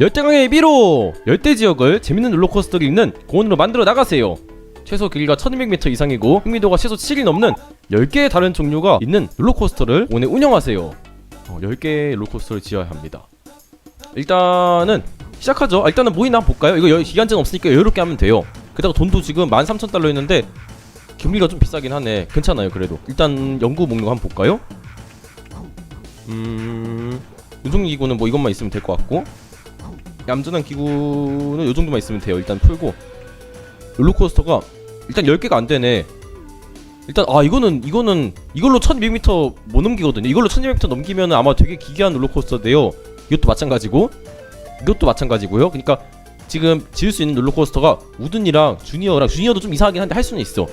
열대강의 미로! 열대 지역을 재밌는 롤러코스터를 있는 공원으로 만들어 나가세요. 최소 길이가 1200m 이상이고 흥미도가 최소 7이 넘는 10개의 다른 종류가 있는 롤러코스터를 오늘 운영하세요. 어, 10개의 롤러코스터를 지어야 합니다. 일단은 시작하죠. 아, 일단은 뭐이나 볼까요? 이거 여- 기간제는 없으니까 여유롭게 하면 돼요. 게다가 돈도 지금 13,000달러 있는데 경비가 좀 비싸긴 하네. 괜찮아요, 그래도. 일단 연구 목록 한번 볼까요? 음... 운송기 기구는 뭐 이것만 있으면 될 것 같고 얌전한 기구는 요 정도만 있으면 돼요. 일단 풀고 롤러코스터가 일단 10개가 안 되네. 일단 아 이거는 이거는 이걸로 1200m 못 넘기거든요. 이걸로 1200m 넘기면 아마 되게 기괴한 롤러코스터인데요. 이것도 마찬가지고 이것도 마찬가지고요. 그러니까 지금 지을 수 있는 롤러코스터가 우든이랑 주니어랑 주니어도 좀 이상하긴 한데 할 수는 있어.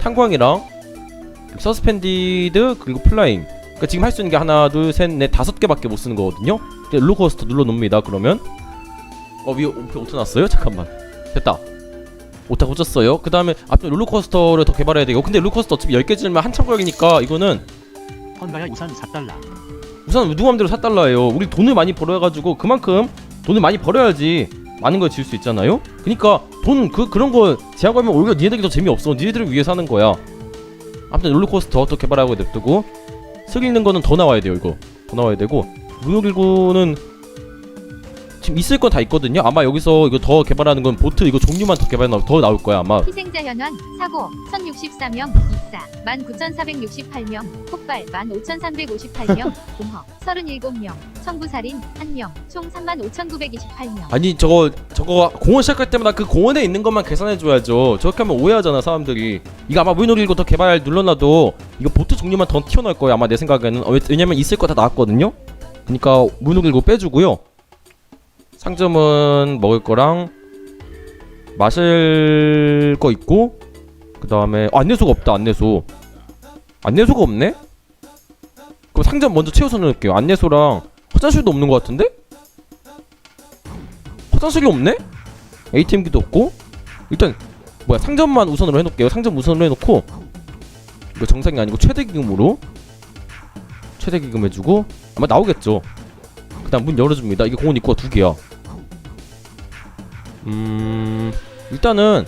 탄광이랑 서스펜디드 그리고 플라잉. 그러니까 지금 할 수 있는 게 하나, 둘, 셋, 넷, 다섯 개밖에 못 쓰는 거거든요. 롤러코스터 눌러 놓습니다. 그러면 어 위에 오토 났어요? 잠깐만 됐다. 오타 고쳤어요. 그 다음에 앞에 롤러코스터를 더 개발해야 되고 근데 롤러코스터 어차피 10개 지으면 한참 걸리니까 이거는 헌가야 우산 4달러 우선 누구 맘대로 사달라예요. 우리 돈을 많이 벌어가지고 그만큼 돈을 많이 벌어야지 많은 걸 지을 수 있잖아요. 그러니까 돈 그 그런 거 제한 걸면 오히려 니네들이 더 재미없어. 니네들을 위해 사는 거야. 아무튼 롤러코스터 더 개발하고 냅두고 슬 읽는 거는 더 나와야 돼요. 이거 더 나와야 되고 문호길고는 지금 있을 건 다 있거든요. 아마 여기서 이거 더 개발하는 건 보트 이거 종류만 더 개발 더 나올 거야 아마. 희생자 현원 사고 1064명 입사 19,468명 폭발 15,358명 공허 37명 청부살인 1명 총 35,928명 아니 저거 저거 공원 시작할 때마다 그 공원에 있는 것만 계산해 줘야죠. 저렇게 하면 오해하잖아 사람들이. 이거 아마 무인호를 이거 더 개발 눌러놔도 이거 보트 종류만 더 튀어나올 거예요 아마 내 생각에는. 어, 왜- 왜냐면 있을 거 다 나왔거든요. 그러니까 무인호를 이거 빼주고요. 상점은 먹을 거랑 마실 거 있고 그 다음에 어, 안내소가 없다 안내소. 안내소가 없네? 그럼 상점 먼저 채워서 넣을게요. 안내소랑 화장실도 없는 것 같은데? 화장실이 없네? ATM기도 없고 일단 뭐야 상점만 우선으로 해놓을게요 상점 우선으로 해놓고 이거 정상이 아니고 최대 기금으로 최대 기금 해주고 아마 나오겠죠 그 다음 문 열어줍니다 이게 공원 입구가 두 개야 음 일단은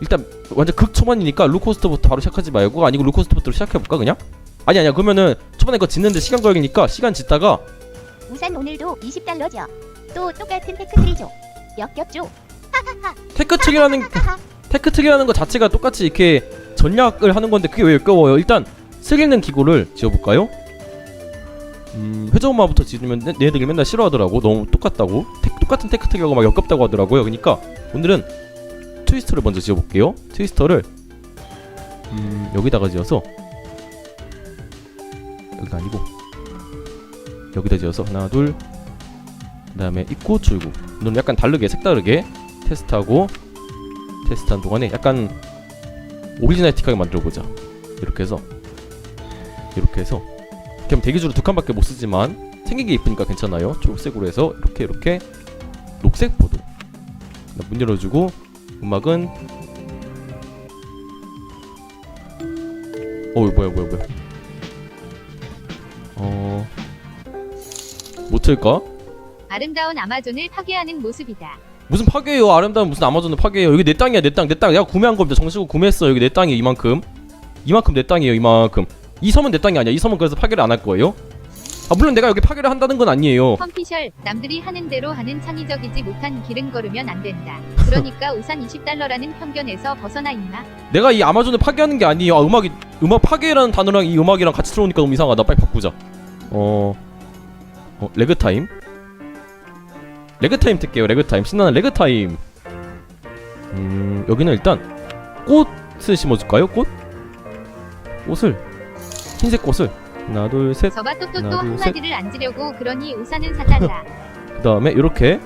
일단 완전 극 초반이니까 루코스터부터 바로 시작하지 말고 아니고 루코스터부터 시작해볼까 그냥? 아니 아니야 그러면은 초반에 거 짓는데 시간 걸리니까 시간 짓다가 우산 오늘도 20달러죠. 또 똑같은 테크트리죠. 역겹죠. 테크트리라는 테크트리라는 거 자체가 똑같이 이렇게 전략을 하는 건데 그게 왜 역겨워요? 일단 쓸 있는 기구를 지어볼까요? 음, 회전마부터 지으면 얘- 얘네들이 맨날 싫어하더라고. 너무 똑같다고. 테, 똑같은 테크트리하고 막 역겹다고 하더라고요. 그러니까 오늘은 트위스터를 먼저 지어볼게요. 트위스터를 음, 여기다가 지어서 여기가 아니고 여기다 지어서 하나 둘 그 다음에 입구 출구 눈 약간 다르게 색다르게 테스트하고 테스트한 동안에 약간 오리지널틱하게 만들어보자 이렇게 해서 이렇게 해서 이렇게 하면 대기줄을 두 칸밖에 못 쓰지만 생긴 게 이쁘니까 괜찮아요 초록색으로 해서 이렇게 이렇게 녹색 보도 문 열어주고 음악은 어 뭐야 뭐야 뭐야 어... 못 틀까? 아름다운 아마존을 파괴하는 모습이다 무슨 파괴예요? 아름다운 무슨 아마존을 파괴해요? 여기 내 땅이야, 내 땅, 내 땅. 내가 구매한 겁니다. 정식으로 구매했어. 여기 내 땅이에요, 이만큼. 이만큼 내 땅이에요, 이만큼. 이 섬은 내 땅이 아니야. 이 섬은 그래서 파괴를 안 할 거예요. 아 물론 내가 여기 파괴를 한다는 건 아니에요. 펌피셜 남들이 하는 대로 하는 창의적이지 못한 길은 걸으면 안 된다 그러니까 우산 20달러라는 편견에서 벗어나 있나 내가 이 아마존을 파괴하는 게 아니에요. 아 음악이 음악 파괴라는 단어랑 이 음악이랑 같이 들어오니까 너무 이상하다. 빨리 바꾸자. 어, 어 레그 타임. 레그 타임 틀게요. 레그 타임. 신나는 레그 타임. 음 여기는 일단 꽃을 심어줄까요? 꽃? 꽃을 흰색 꽃을 하나 둘 셋. 저가 또또또 하나, 둘, 한마디를 앉으려고 그러니 우산은 사달라 그 다음에 이렇게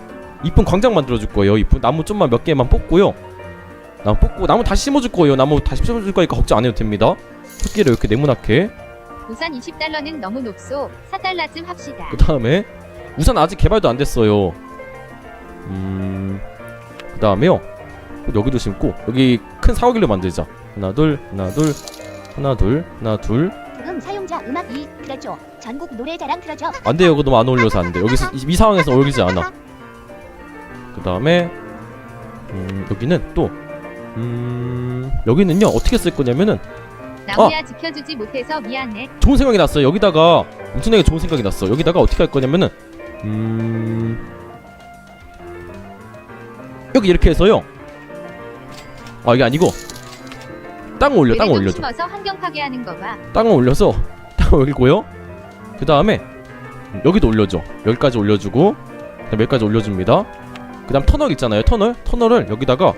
이쁜 광장 만들어줄 거예요. 이쁜 나무 좀만 몇 개만 뽑고요. 나무 뽑고 나무 다시 심어줄 거예요. 나무 다시 심어줄 거니까 걱정 안 해도 됩니다. 토끼를 이렇게 네모나게. 우산 20달러는 너무 높소 4달러쯤 합시다 그 다음에 우산 아직 개발도 안 됐어요. 음. 그 다음에요. 여기도 심고 여기 큰 사과길로 만들자. 하나 둘 하나 둘 하나 둘 하나 둘. 지금 사용자 음악 2 틀어줘. 전국 노래자랑 틀어줘. 안 돼요. 이거 너무 안 어울려서 안 돼. 여기서 이, 이 상황에서 어울리지 않아. 그 다음에 음, 여기는 또 음, 여기는요 어떻게 쓸 거냐면은 나무야 지켜주지 못해서 미안해. 좋은 생각이 났어요. 여기다가 엄청나게 좋은 생각이 났어. 여기다가 어떻게 할 거냐면은 음 여기 이렇게 해서요. 아 이게 아니고 땅을 올려, 땅을 그래도 올려줘. 심어서 환경 파괴하는 거 봐. 땅을 올려서 땅을 올리고요. 그 다음에 여기도 올려줘. 여기까지 올려주고 그다음 여기까지 올려줍니다. 그 다음 터널 있잖아요. 터널, 터널을 여기다가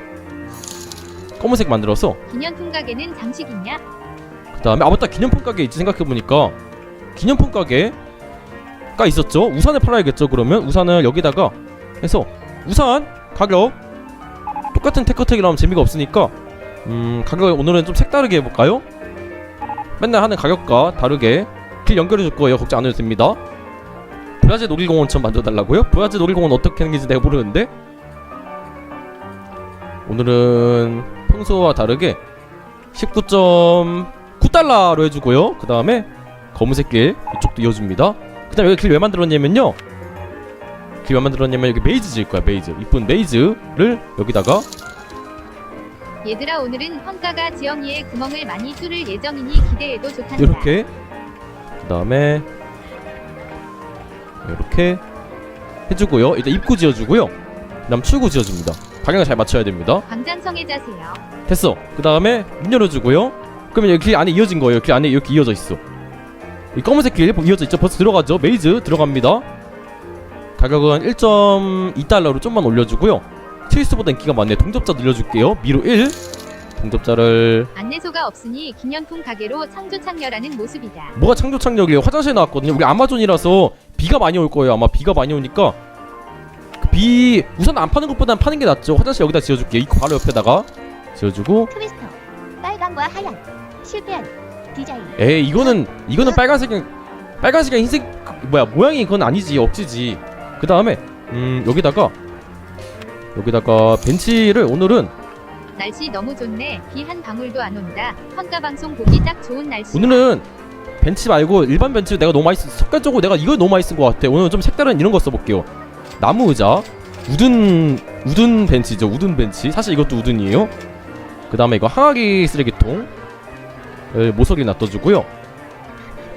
검은색 만들어서 기념품 가게는 장식 있냐? 그 다음에 아 맞다 기념품 가게 있지 생각해보니까 기념품 가게가 있었죠 우산을 팔아야겠죠 그러면 우산을 여기다가 해서 우산 가격 똑같은 테크텍이라 하면 재미가 없으니까 음 가격을 오늘은 좀 색다르게 해볼까요? 맨날 하는 가격과 다르게 길 연결해 줄 거예요 걱정 안 해도 됩니다 브라질 놀이공원처럼 만들어달라고요? 브라질 놀이공원 어떻게 생긴지 내가 모르는데 오늘은 평소와 다르게 19.9달러로 해주고요. 그 다음에 검은색 길 이쪽도 이어줍니다. 그 다음에 여기 길 왜 만들었냐면요. 길 왜 만들었냐면 여기 메이즈 지을 거야 메이즈. 이쁜 메이즈를 여기다가 얘들아 오늘은 펑가가 지영이의 구멍을 많이 뚫을 예정이니 기대해도 좋단다. 이렇게 그 다음에 이렇게 해주고요. 일단 입구 지어주고요. 그 다음 출구 지어줍니다. 방향을 잘 맞춰야 됩니다. 광장성에 자세요. 됐어. 그 다음에 문 열어주고요. 그러면 여기 길 안에 이어진 거예요. 길 안에 이렇게 이어져 있어. 이 검은색 길 이어져 있죠. 벌써 들어가죠. 메이즈 들어갑니다. 가격은 1.2달러로 좀만 올려주고요. 트위스트보다 인기가 많네. 동접자 늘려줄게요. 미로 1. 동접자를 안내소가 없으니 기념품 가게로 창조 창렬하는 모습이다. 뭐가 창조 창력이에요? 화장실에 나왔거든요. 우리 아마존이라서 비가 많이 올 거예요. 아마 비가 많이 오니까 그비 우선 안 파는 것보단 파는 게 낫죠. 화장실 여기다 지어줄게요. 이 바로 옆에다가 지어주고 트위스터 빨강과 하얀 실패한 디자인 에이 이거는 이거는 빨간색이 빨간색이 흰색 뭐야 모양이 그건 아니지 억지지 그 다음에 음 여기다가 여기다가 벤치를 오늘은 날씨 너무 좋네. 비 한 방울도 안 온다. 펑가 방송 보기 딱 좋은 날씨. 오늘은 벤치 말고 일반 벤치 내가 너무 많이 쓰 습관적으로 내가 이걸 너무 많이 쓴 것 같아. 오늘은 좀 색다른 이런 거 써볼게요. 나무 의자 우든 우든 벤치죠. 우든 벤치. 사실 이것도 우든이에요. 그 다음에 이거 항아리 쓰레기통. 을 모서리 놔둬주고요.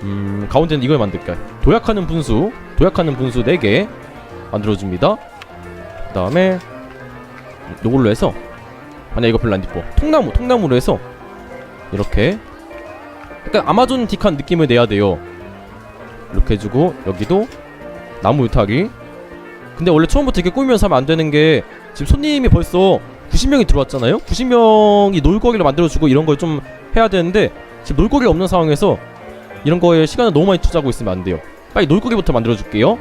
음 가운데는 이걸 만들게요? 도약하는 분수. 도약하는 분수 4개 만들어줍니다. 그 다음에 요걸로 해서 아니 이거 별로 안 이뻐. 통나무 통나무로 해서 이렇게 약간 아마존 딕한 느낌을 내야 돼요. 이렇게 해주고 여기도 나무 울타리 근데 원래 처음부터 이렇게 꾸미면서 하면 안 되는 게 지금 손님이 벌써 90명이 들어왔잖아요? 90명이 놀거리를 만들어주고 이런 걸 좀 해야 되는데 지금 놀거리가 없는 상황에서 이런 거에 시간을 너무 많이 투자하고 있으면 안 돼요. 빨리 놀거리부터 만들어줄게요.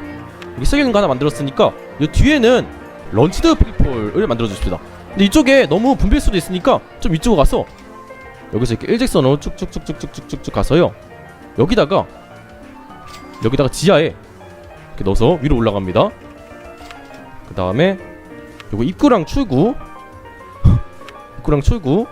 여기 쓰이는 거 하나 만들었으니까 이 뒤에는 런치드 페이퍼를 만들어줍시다. 근데 이쪽에 너무 분빌 수도 있으니까 좀 이쪽으로 가서 여기서 이렇게 일직선으로 쭉쭉쭉쭉쭉쭉쭉 가서요. 여기다가 여기다가 지하에 이렇게 넣어서 위로 올라갑니다. 그 다음에 요거 입구랑 출구 입구랑 출구.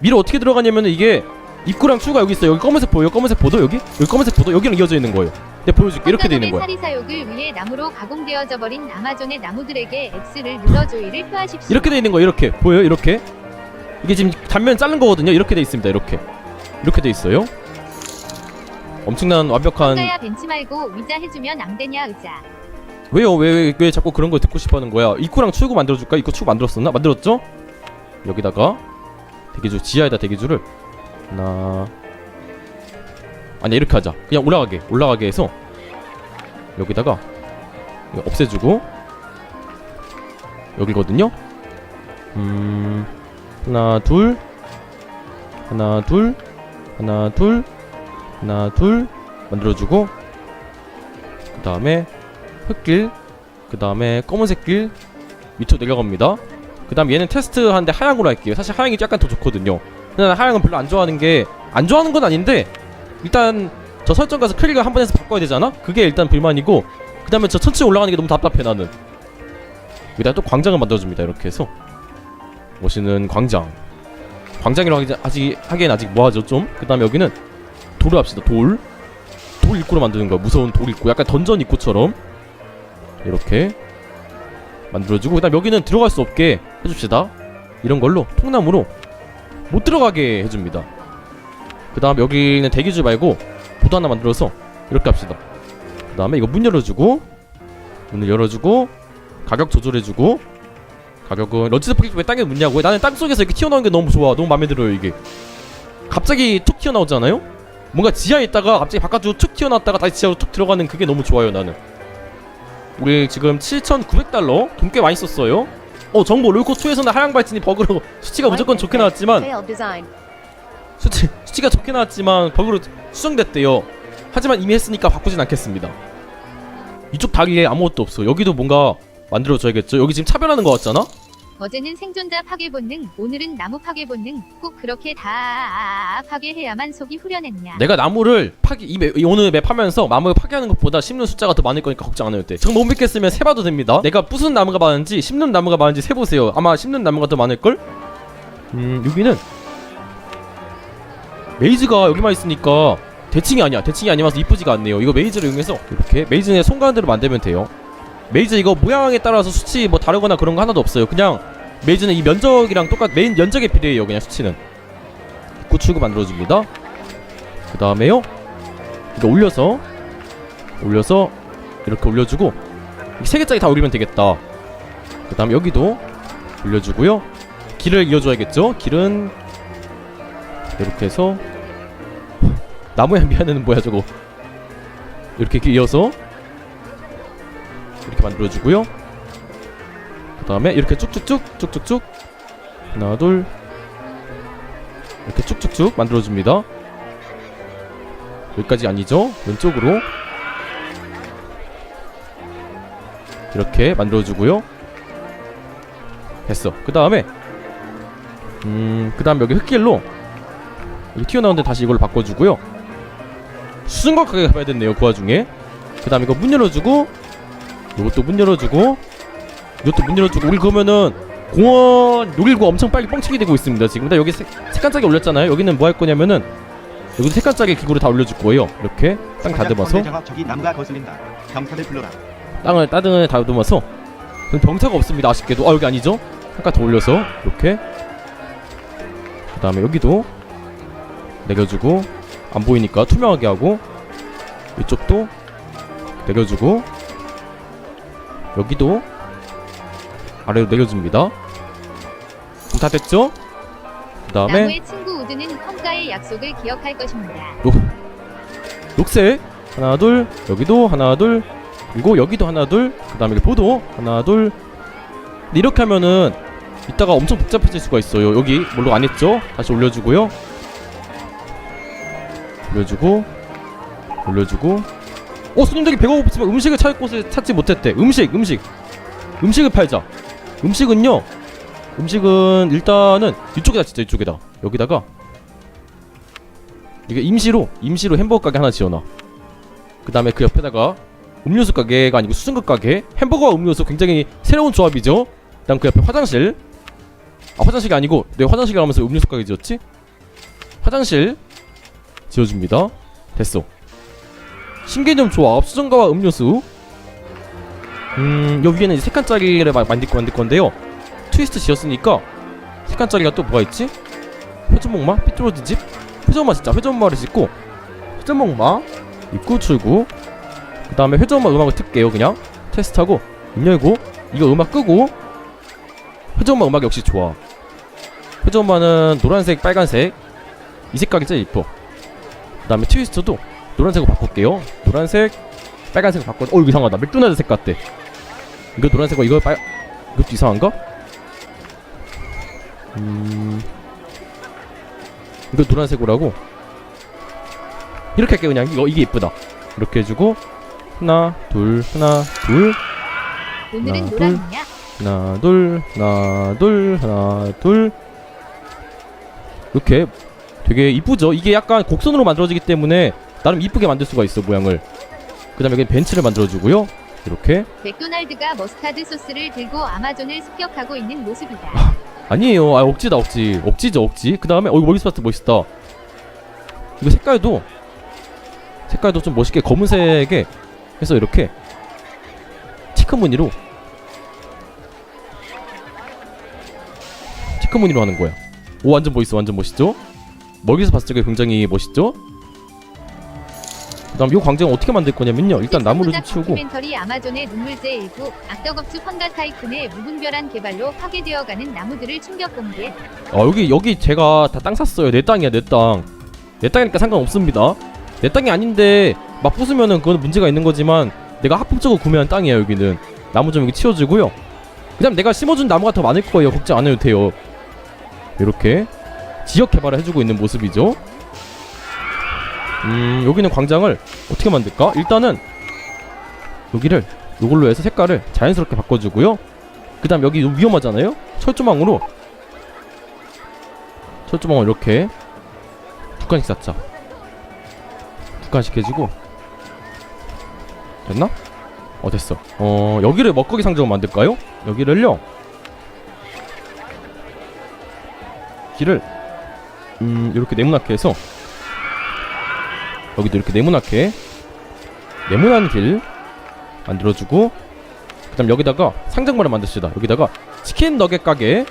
미로 어떻게 들어가냐면 이게 입구랑 출구가 여기 있어요 여기 검은색 보여요 검은색 보도 여기? 여기 검은색 보도 여기랑 이어져 있는 거예요. 내가 보여줄게. 이렇게 돼 있는 거야. 사리 사욕을 위해 나무로 가공되어져 버린 아마존의 나무들에게 X를 눌러 조이를 표하십시오. 이렇게 돼 있는 거예요. 이렇게. 보여요? 이렇게? 이게 지금 단면 자른 거거든요. 이렇게 돼 있습니다. 이렇게. 이렇게 돼 있어요. 엄청난 완벽한 펑가야 벤치 말고 의자 해주면 안 되냐 의자. 왜요? 왜, 왜, 왜 자꾸 그런 걸 듣고 싶어 하는 거야? 입구랑 출구 만들어줄까? 입구 출구 만들었었나? 만들었죠? 여기다가 대기줄 지하에다 대기줄을 하나. 아니 이렇게 하자. 그냥 올라가게 올라가게 해서 여기다가 이거 없애주고 여기거든요. 음 하나 둘. 하나 둘. 하나 둘. 하나 둘. 만들어주고 그 다음에 흙길 그 다음에 검은색 길 밑으로 내려갑니다. 그 다음 얘는 테스트 하는데 하향으로 할게요. 사실 하향이 약간 더 좋거든요 근데 난 하향은 별로 안 좋아하는 게 안 좋아하는 건 아닌데 일단 저 설정 가서 크리를 한 번에서 바꿔야 되잖아? 그게 일단 불만이고 그 다음에 저 천천히 올라가는 게 너무 답답해 나는. 여기다 또 광장을 만들어줍니다 이렇게 해서. 멋있는 광장. 광장이라고 하기, 아직, 하기엔 아직 뭐하죠 좀 그 다음에 여기는 돌을 합시다 돌. 돌 입구로 만드는 거야 무서운 돌 입구. 약간 던전 입구처럼. 이렇게 만들어주고 그 다음 여기는 들어갈 수 없게 해줍시다. 이런 걸로 통나무로 못 들어가게 해줍니다. 그 다음 여기는 대기줄 말고 보도 하나 만들어서 이렇게 합시다. 그 다음에 이거 문 열어주고 문을 열어주고 가격 조절해주고 가격은 러지드 포켓 왜 땅에 묻냐고요? 나는 땅속에서 이렇게 튀어나오는 게 너무 좋아. 너무 마음에 들어요 이게. 갑자기 툭 튀어나오잖아요? 뭔가 지하에 있다가 갑자기 바깥으로 툭 튀어나왔다가 다시 지하로 툭 들어가는 그게 너무 좋아요 나는. 우리 지금 7,900달러? 돈 꽤 많이 썼어요 어 정보 롤코2에서는 하향 발진이 버그로 수치가 무조건 좋게 나왔지만 Failed design. 수치, 수치가 좋게 나왔지만 버그로 수정됐대요 하지만 이미 했으니까 바꾸진 않겠습니다 이쪽 다리에 아무것도 없어 여기도 뭔가 만들어줘야겠죠 여기 지금 차별하는 거 같잖아? 어제는 생존자 파괴 본능, 오늘은 나무 파괴 본능. 꼭 그렇게 다 파괴해야만 속이 후련했냐? 내가 나무를 파기 이, 맵- 이 오늘 맵 하면서 나무를 파괴하는 것보다 심는 숫자가 더 많을 거니까 걱정 안 해도 돼. 정말 못 믿겠으면 세봐도 됩니다. 내가 부순 나무가 많은지 심는 나무가 많은지 세보세요. 아마 심는 나무가 더 많을 걸? 음 여기는 메이즈가 여기만 있으니까 대칭이 아니야. 대칭이 아니라서 이쁘지가 않네요. 이거 메이즈를 이용해서 이렇게 메이즈의 손가락대로 만들면 돼요. 메이즈 이거 모양에 따라서 수치 뭐 다르거나 그런 거 하나도 없어요. 그냥 메이즈는 이 면적이랑 똑같 메인 면적에 비례해요. 그냥 수치는. 입구 출구 만들어줍니다. 그 다음에요 이거 올려서 올려서 이렇게 올려주고 세 개짜리 다 올리면 되겠다 그 다음 여기도 올려주고요 길을 이어줘야겠죠 길은 이렇게 해서 나무에 미안해는 뭐야 저거 이렇게 길 이어서 이렇게 만들어주고요 그 다음에 이렇게 쭉쭉쭉 쭉쭉쭉. 하나 둘. 이렇게 쭉쭉쭉 만들어줍니다. 여기까지 아니죠? 왼쪽으로. 이렇게 만들어주고요. 됐어. 그 다음에 음그 다음 여기 흙길로 여기 튀어나오는데 다시 이걸로 바꿔주고요. 수승각하게 가봐야 됐네요 그 와중에. 그 다음 이거 문 열어주고 이것도 문 열어주고 이것도 문 열어주고 우리 그러면은 공원 놀이구 엄청 빨리 뻥치게 되고 있습니다 지금 나 여기 색, 색깔짜기 올렸잖아요 여기는 뭐 할 거냐면은 여기 색깔짜리 기구를 다 올려줄 거예요. 이렇게 땅 다듬어서. 땅을 따등을 다듬어서 그럼 병사가 없습니다. 아쉽게도 아 여기 아니죠? 잠깐 더 올려서 이렇게 그 다음에 여기도 내겨주고 안 보이니까 투명하게 하고 이쪽도 내겨주고 여기도 아래로 내려줍니다. 다 됐죠? 그 다음에 나무의 친구 우드는 험가의 약속을 기억할 것입니다. 녹색. 하나 둘. 여기도 하나 둘. 그리고 여기도 하나 둘. 그 다음에 이렇게 보도. 하나 둘. 근데 이렇게 하면은 이따가 엄청 복잡해질 수가 있어요. 여기 물론 안 했죠? 다시 올려주고요. 올려주고 올려주고. 어 손님들이 배고프지만 음식을 찾을 곳을 찾지 못했대. 음식 음식. 음식을 팔자 음식은요 음식은 일단은 이쪽에다 진짜 이쪽에다 여기다가 이게 임시로 임시로 햄버거 가게 하나 지어놔. 그 다음에 그 옆에다가 음료수 가게가 아니고 수승급 가게 햄버거와 음료수 굉장히 새로운 조합이죠. 그 다음 그 옆에 화장실. 아 화장실이 아니고 내 화장실이 하면서 음료수 가게 지었지? 화장실 지어줍니다. 됐어. 신개념 조합 수정가와 음료수. 음, 여 위에는 이제 세 칸짜리를 마- 만들, 만들 건데요. 트위스트 지었으니까 세 칸짜리가 또 뭐가 있지? 표준목마? 삐뚤어진 집? 회전마 진짜 회전마를 짓고 회전목마 입구 출구 그 다음에 회전마 음악을 틀게요 그냥 테스트하고 문 열고 이거 음악 끄고 회전마 음악 역시 좋아 회전마는 노란색 빨간색 이 색깔이 제일 이뻐 그 다음에 트위스트도 노란색으로 바꿀게요 노란색 빨간색으로 바꿔 어 이상하다. 맥도날드 색 같대 이거 노란색과 이거 빨 이것도 이상한가? 음. 이거 노란색으로 하고? 이렇게 할게 그냥. 이거 이게 이쁘다. 이렇게 해주고 하나 둘 하나 둘. 오늘은 하나, 노랑이냐? 하나 둘 하나 둘 하나 둘. 이렇게 되게 이쁘죠? 이게 약간 곡선으로 만들어지기 때문에 나름 이쁘게 만들 수가 있어 모양을 그 다음에 여기 벤츠를 만들어주고요. 이렇게. 맥도날드가 머스타드 소스를 들고 아마존을 습격하고 있는 모습이다. 아, 아니에요. 아, 억지다, 억지. 억지죠, 억지. 그 다음에, 어, 이거 머리스파트 멋있다. 이거 색깔도, 색깔도 좀 멋있게 검은색에 해서 이렇게 체크 무늬로 체크 무늬로 하는 거야. 오, 완전 멋있어, 완전 멋있죠? 먹이서 봤을 때 굉장히 멋있죠? 다음 이 광장을 어떻게 만들 거냐면요. 일단 나무를 좀 치우고. 다큐멘터리 아마존의 눈물제 일부 악덕업주 펀가 타이쿤의 무분별한 개발로 파괴되어가는 나무들을 충격 공개. 아 여기 여기 제가 다 땅 샀어요. 내 땅이야 내 땅 내 땅이니까 상관없습니다. 내 땅이 아닌데 막 부수면은 그건 문제가 있는 거지만 내가 합법적으로 구매한 땅이야 여기는. 나무 좀 여기 치워주고요. 그 다음 내가 심어준 나무가 더 많을 거예요. 걱정 안 해도 돼요. 이렇게 지역 개발을 해주고 있는 모습이죠 음 여기는 광장을 어떻게 만들까? 일단은 여기를 이걸로 해서 색깔을 자연스럽게 바꿔주고요. 그 다음 여기 위험하잖아요? 철조망으로. 철조망을 이렇게 두 칸씩 쌓자. 두 칸씩 해주고. 됐나? 어 됐어. 어 여기를 먹거리 상점을 만들까요? 여기를요. 길을 음 이렇게 네모나게 해서 여기도 이렇게 네모나게 네모난 길 만들어주고 그 다음 여기다가 상장마를 만듭시다 여기다가 치킨 너겟 가게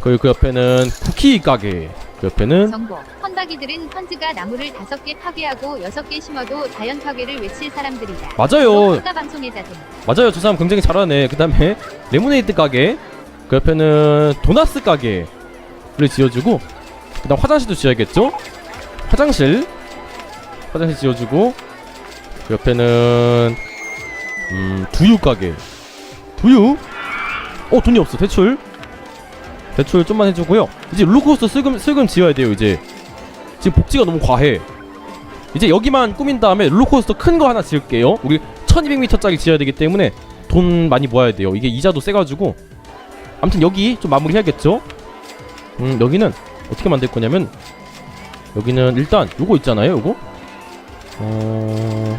그리고 그 옆에는 쿠키 가게 그 옆에는 정보. 펀가기들은 펀즈가 나무를 다섯 개 파괴하고 여섯 개 심어도 자연 파괴를 외칠 사람들이다. 맞아요 자들. 맞아요 저 사람 굉장히 잘하네 그 다음에 레모네이드 가게 그 옆에는 도나스 가게를 지어주고 그 다음 화장실도 지어야겠죠 화장실 화장실 지어주고 그 옆에는 음 두유 가게. 두유? 어 돈이 없어. 대출? 대출 좀만 해주고요. 이제 룰루코스터 슬금 슬금 지어야 돼요 이제. 지금 복지가 너무 과해. 이제 여기만 꾸민 다음에 룰루코스터 큰 거 하나 지을게요. 우리 1200m짜리 지어야 되기 때문에 돈 많이 모아야 돼요. 이게 이자도 세가지고. 아무튼 여기 좀 마무리 해야겠죠? 음 여기는 어떻게 만들 거냐면 여기는 일단 요거 있잖아요 요거 어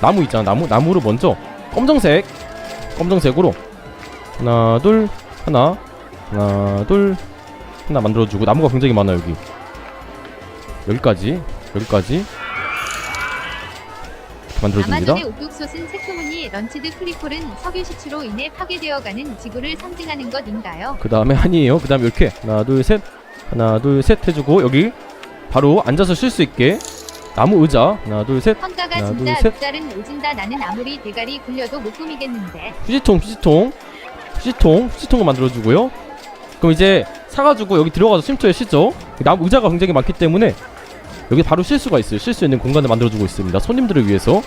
나무 있잖아 나무 나무를 먼저 검정색 검정색으로 하나 둘 하나 하나 둘 하나 만들어주고 나무가 굉장히 많아 여기. 여기까지 여기까지. 만들어줍니다. 아마존의 옥독솥은 체크무늬 런치드 크리콜은 석유 시추로 인해 파괴되어가는 지구를 상징하는 것인가요? 그 다음에 아니에요. 그 다음에 이렇게. 하나 둘 셋. 하나 둘 셋 해주고 여기 바로 앉아서 쉴 수 있게 나무 의자 하나 둘셋 펀가가 하나, 진짜 둘, 셋. 룩살은 오진다 나는 아무리 대가리 굴려도 못 꾸미겠는데 휴지통 휴지통 휴지통 휴지통을 만들어주고요. 그럼 이제 사가지고 여기 들어가서 쉼터에 쉬죠. 나무 의자가 굉장히 많기 때문에 여기 바로 쉴 수가 있어요. 쉴 수 있는 공간을 만들어주고 있습니다. 손님들을 위해서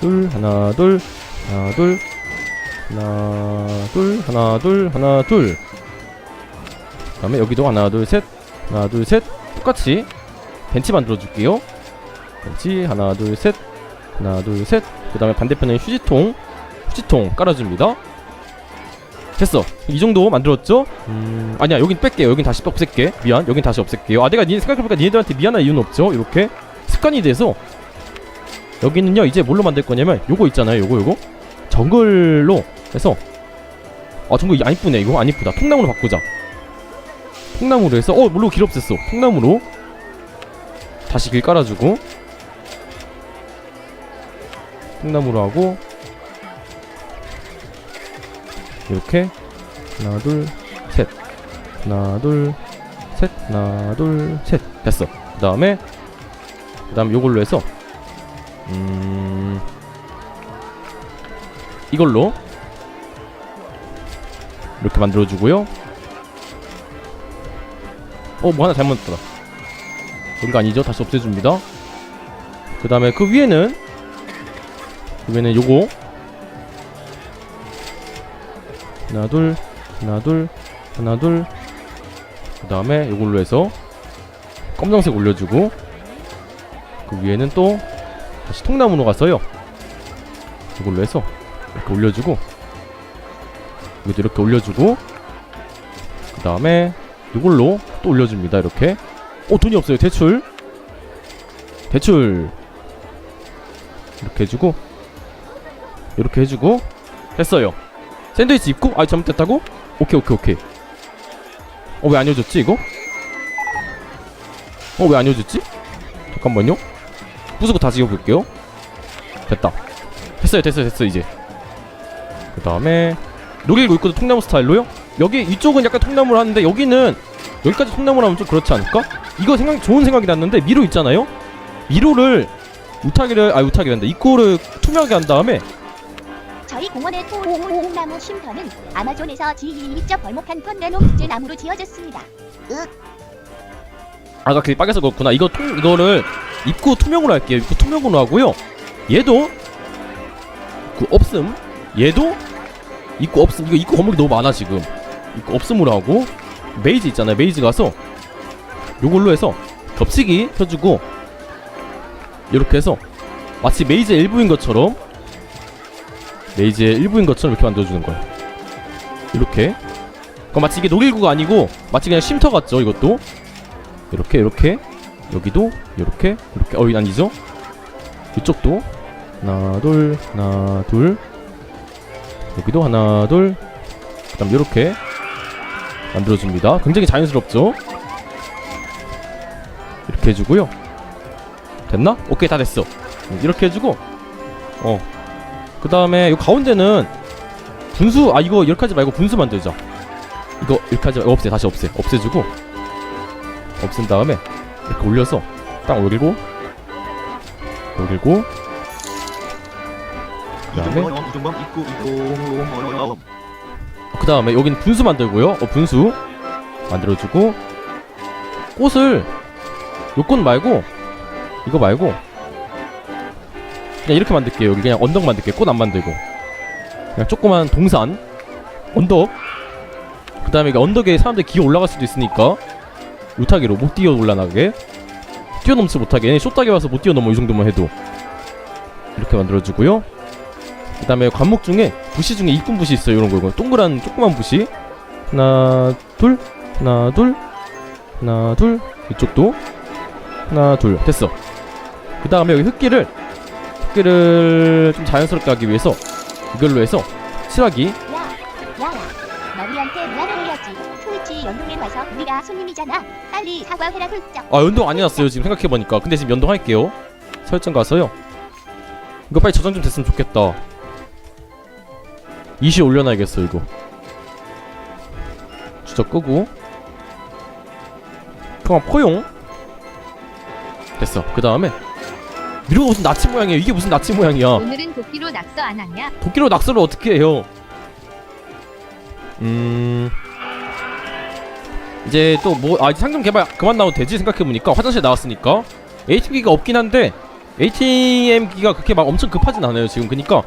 둘 하나 둘 하나 둘 하나 둘 하나 둘 하나 둘 그 다음에 여기도 하나 둘 셋 하나 둘 셋 똑같이 벤치 만들어줄게요. 벤치 하나 둘 셋 하나 둘 셋 그 다음에 반대편에 휴지통 휴지통 깔아줍니다. 됐어. 이 정도 만들었죠? 음, 아니야, 여긴 뺄게요. 여긴 다시 없앨게. 미안. 여긴 다시 없앨게요. 아, 내가 니 생각해보니까 니네들한테 미안할 이유는 없죠? 이렇게 습관이 돼서 여기는요, 이제 뭘로 만들 거냐면 요거 있잖아요. 요거, 요거. 정글로 해서 아, 정글 안 이쁘네. 이거 안 이쁘다. 통나무로 바꾸자. 통나무로 해서 어, 물로 길 없앴어. 통나무로 다시 길 깔아주고 통나무로 하고 이렇게 하나 둘 셋. 하나 둘 셋. 하나 둘 셋. 됐어. 그 다음에 그 다음 요걸로 해서 음 이걸로 이렇게 만들어주고요. 어 뭐 하나 잘못했다 여기가 아니죠? 다시 없애줍니다. 그 다음에 그 위에는 그 위에는 요거. 하나 둘 하나 둘 하나 둘. 그 다음에 이걸로 해서 검정색 올려주고 그 위에는 또 다시 통나무로 가서요. 이걸로 해서 이렇게 올려주고 여기도 이렇게 올려주고 그 다음에 이걸로 또 올려줍니다 이렇게. 어 돈이 없어요 대출. 대출. 이렇게 해주고 이렇게 해주고 됐어요 샌드위치 입고? 아 잘못됐다고? 오케이 오케이 오케이 어 왜 안 이어졌지 이거? 어 왜 안 이어졌지? 잠깐만요 부수고 다시 이어볼게요 됐다 됐어요 됐어요 됐어 이제 그 다음에 녹일고 입고도 통나무 스타일로요? 여기 이쪽은 약간 통나무를 하는데 여기는 여기까지 통나무를 하면 좀 그렇지 않을까? 이거 생각 좋은 생각이 났는데 미로 있잖아요. 미로를 우타기를 아 우타기란다. 입구를 투명하게 한 다음에 저희 공원의 통나무 쉼터는 아마존에서 지인이 직접 벌목한 펀나노 국제 나무로 지어졌습니다. 아까 그게 빨개서 그렇구나. 이거 통 이거를 입구 투명으로 할게요. 입구 투명으로 하고요. 얘도 입구 없음. 얘도 입구 없음. 이거 입구 건물이 너무 많아 지금. 입구 없음으로 하고 메이즈 있잖아요. 메이즈 가서 요걸로 해서 겹치기 펴주고 이렇게 해서 마치 메이즈의 일부인 것처럼 메이즈의 일부인 것처럼 이렇게 만들어주는 거예요. 이렇게. 그럼 마치 이게 놀이구가 아니고 마치 그냥 쉼터 같죠 이것도. 이렇게 이렇게. 여기도 이렇게 이렇게. 어이 아니죠? 이쪽도. 하나 둘 하나 둘. 여기도 하나 둘. 그다음 이렇게 만들어줍니다. 굉장히 자연스럽죠? 이렇게 해주고요. 됐나? 오케이 다 됐어. 음, 이렇게 해주고. 어 그 다음에 이 가운데는 분수 아 이거 이렇게 하지 말고 분수 만들자 이거 이렇게 하지 말고 없애 다시 없애. 없애주고 없앤 다음에 이렇게 올려서 딱 올리고 올리고 그 다음에 입구 이종 그 다음에 여긴 분수 만들고요. 어 분수 만들어주고 꽃을 요꽃 말고 이거 말고 그냥 이렇게 만들게요. 여기 그냥 언덕 만들게요. 꽃안 만들고. 그냥 조그만 동산 언덕. 그 다음에 언덕에 사람들이 기어 올라갈 수도 있으니까 우타기로 못 뛰어 올라가게. 뛰어넘지 못하게. 얘네 쇼타기 와서 못 뛰어넘어 이 정도만 해도. 이렇게 만들어주고요. 그 다음에 관목 중에 부시 중에 이쁜 부시 있어요. 이런 거 이거. 동그란 조그만 부시. 하나 둘. 하나 둘. 하나 둘. 이쪽도. 하나 둘. 됐어. 그 다음에 여기 흙길을 흙길을 좀 자연스럽게 하기 위해서 이걸로 해서 칠하기. 야, 야야, 너희한테 미안해야지. 트위치 연동에 와서 우리가 손님이잖아. 빨리 사과해라 훌쩍. 아 연동 안 해놨어요 지금 생각해보니까. 근데 지금 연동할게요. 설정 가서요. 이거 빨리 저장 좀 됐으면 좋겠다. 이시 올려놔야겠어 이거. 주저 끄고. 통합 포용. 됐어. 그 다음에 미로가 무슨 나치 모양이야 이게 무슨 나치 모양이야. 오늘은 도끼로 낙서 안 하냐? 도끼로 낙서를 어떻게 해요? 음. 이제 또 뭐아 상점 개발 그만 나와도 되지 생각해보니까 화장실 나왔으니까. ATM기가 없긴 한데 ATM기가 그렇게 막 엄청 급하진 않아요 지금. 그니까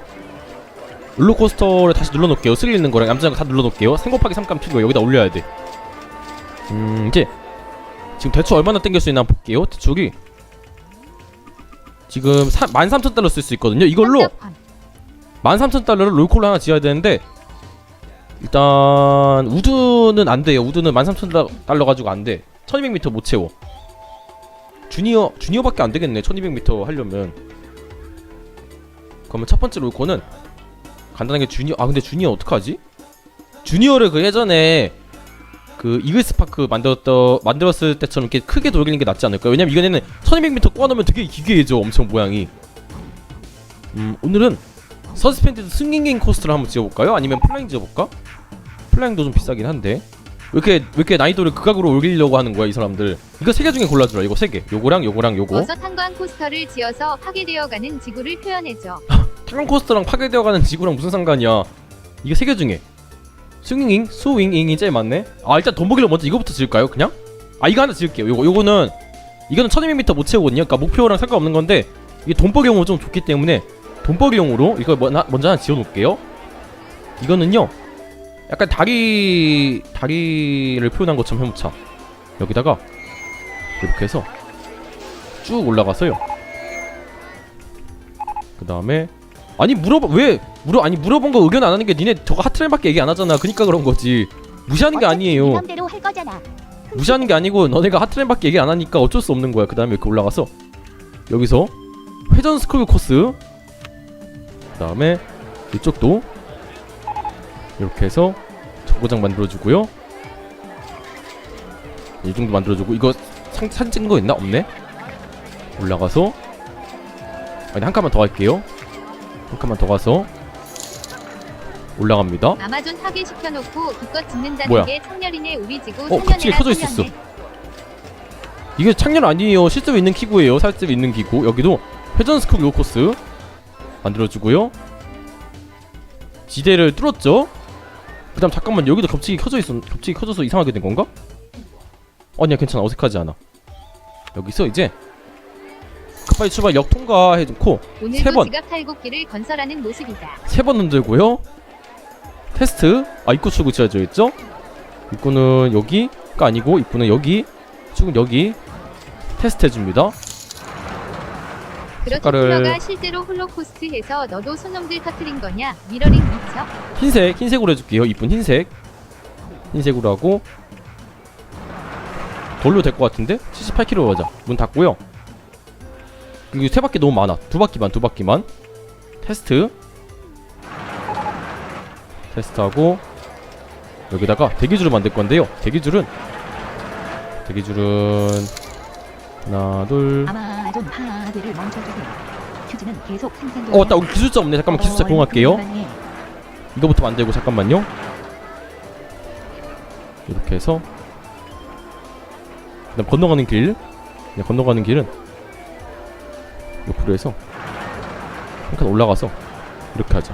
롤러코스터를 다시 눌러놓을게요. 스릴 있는 거랑 얌전한 거다 눌러놓을게요. 3 곱하기 3감 필요 여기다 올려야 돼음 이제 지금 대충 얼마나 땡길 수 있나 볼게요. 대충이 지금 13,000달러 쓸 수 있거든요 이걸로 협력권. 13,000달러를 롤콜을 하나 지어야 되는데 일단 우드는 안 돼요. 우드는 13,000달러 가지고 안 돼. 1200m 못 채워. 주니어 주니어밖에 안 되겠네. 1200m 하려면. 그러면 첫 번째 롤콜은 간단하게 주니어 아 근데 주니어 어떡하지? 주니어를 그 예전에 그 이글스 파크 만들었던 만들었을 때처럼 이렇게 크게 돌리는 게 낫지 않을까요? 왜냐면 이거는 1200m 꼬아놓으면 되게 기괴해져 엄청 모양이. 음 오늘은 서스펜디드 승객인 코스트를 한번 지어볼까요? 아니면 플라잉 지어볼까? 플라잉도 좀 비싸긴 한데 왜 이렇게 왜 이렇게 난이도를 극악으로 올리려고 하는 거야 이 사람들 이거 세 개 중에 골라주라 이거 세개 요거랑 요거랑 요거 어서 탄광 코스터를 지어서 파괴되어가는 지구를 표현해줘. 타강 코스트랑 파괴되어가는 지구랑 무슨 상관이야 이거 세 개 중에 스윙잉? 스윙잉이 제일 많네? 아 일단 돈 벌기로 먼저 이거부터 지을까요 그냥? 아 이거 하나 지을게요. 요거 요거는 이거는 1200m 못 채우거든요. 그러니까 목표랑 상관없는 건데 이게 돈 벌기용으로 좀 좋기 때문에 돈 뭐- 나- 먼저 하나 지어놓을게요. 이거는요 약간 다리 다리를 표현한 것처럼 해놓자. 여기다가 이렇게 해서 쭉 올라가서요. 그 다음에 아니 물어봐 왜 물어 아니 물어본 거 의견 안 하는 게 니네 저거 하트램밖에 얘기 안 하잖아. 그니까 그런 거지. 무시하는 게 아니에요. 네 맘대로 할 거잖아. 무시하는 게 아니고 너네가 하트램밖에 얘기 안 하니까 어쩔 수 없는 거야. 그 다음에 이렇게 올라가서. 여기서 회전 스크롤 코스. 그 다음에 이쪽도 이렇게 해서 정거장 만들어주고요. 이 정도 만들어주고 이거 상, 사진 찍은 거 있나? 없네? 올라가서. 아니 한 칸만 더 할게요 한 칸만 더 가서 올라갑니다. 아마존 파괴시켜놓고 기껏 짓는다는 뭐야? 게 창렬이네 우리 지구 어, 갑자기 상년이라 켜져 있었어. 이게 창렬 아니에요. 실제로 있는 기구예요. 실제로 있는 기구. 여기도 회전 스쿱 로코스 만들어주고요. 지대를 뚫었죠? 그 다음 잠깐만 여기도 겹치기 켜져 있어 겹치기 켜져서 이상하게 된 건가? 아니야 괜찮아. 어색하지 않아. 여기서 이제 급하게 출발 역 통과 해놓고 세 오늘도 번. 지갑 탈곡기를 건설하는 모습이다. 세 번 흔들고요. 테스트. 아 입구 출구 지어져 있죠? 입구는 여기가 아니고 입구는 여기 출구는 여기. 테스트 해줍니다. 그렇게 색깔을- 실제로 홀로코스트해서 너도 손놈들 터트린 거냐? 미러링 미쳐? 흰색 흰색으로 해줄게요. 이쁜 흰색. 흰색으로 하고 돌로 될 것 같은데? 78km 가자. 문 닫고요 이거 세 바퀴 너무 많아 두 바퀴만 두 바퀴만 테스트 테스트하고 여기다가 대기줄을 만들 건데요 대기줄은 대기줄은 하나 둘 아마존 파괴를 멈춰주세요. 퓨즈는 계속 생산 중. 어, 맞다. 여기 기술자 없네. 잠깐만 기술자 공할게요. 이거부터 만들고 잠깐만요. 이렇게 해서 그다음 건너가는 길, 그냥 건너가는 길은 옆으로 해서 한 칸 올라가서 이렇게 하자.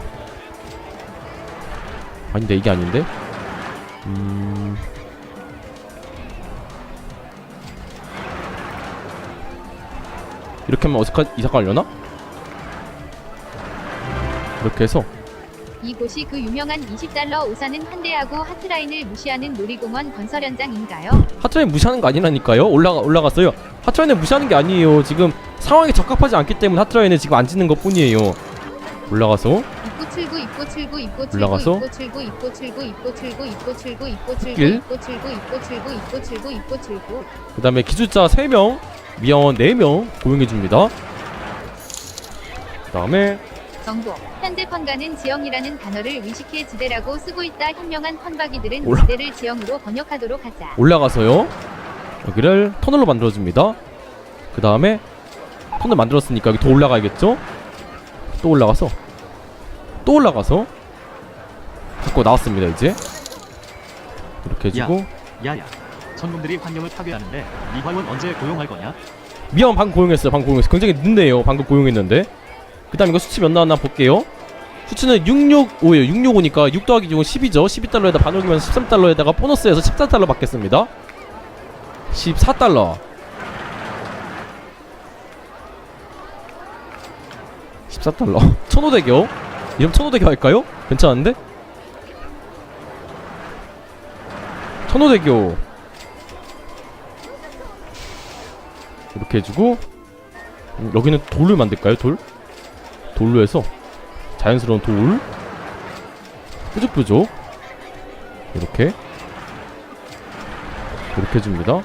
아닌데 이게 아닌데? 음. 이렇게 하면 어색한 이사가 하려나? 이렇게 해서 이곳이 그 유명한 20달러 오사는 환대하고 하트라인을 무시하는 놀이공원 건설 현장인가요? 하트라인 무시하는 거 아니라니까요. 올라가 올라갔어요. 하트라인을 무시하는 게 아니에요. 지금 상황에 적합하지 않기 때문에 하트라인을 지금 안 짓는 것 뿐이에요. 올라가서 올라가서 출구 그다음에 기술자 3명, 미아원 4명 고용해 줍니다. 그 다음에 정보 현대 펀가는 지형이라는 단어를 의식해 지대라고 쓰고 있다 현명한 펀바기들은 올라- 지대를 지형으로 번역하도록 하자 올라가서요. 여기를 터널로 만들어 줍니다. 그 다음에 터널 만들었으니까 여기 더 올라가야겠죠? 또 올라가서. 또 올라가서 갖고 나왔습니다, 이제. 이렇게 해 주고. 야야. 천놈들이 환경을 파괴하는데 미화원 언제 고용할 거냐? 미안 방금 고용했어요 방금 고용했어요. 굉장히 늦네요 방금 고용했는데. 그 다음 이거 수치 몇 나왔나 볼게요. 수치는 665에요. 665니까 6 더하기 6은 10이죠. 12달러에다 반올기면 13달러에다가 보너스에서 14달러 받겠습니다. 14달러 14달러. 1500여 이름 1500여 할까요? 괜찮은데? 1500여 이렇게 해주고 음, 여기는 돌을 만들까요 돌? 돌로 해서 자연스러운 돌. 뾰족뾰족. 이렇게. 이렇게 해줍니다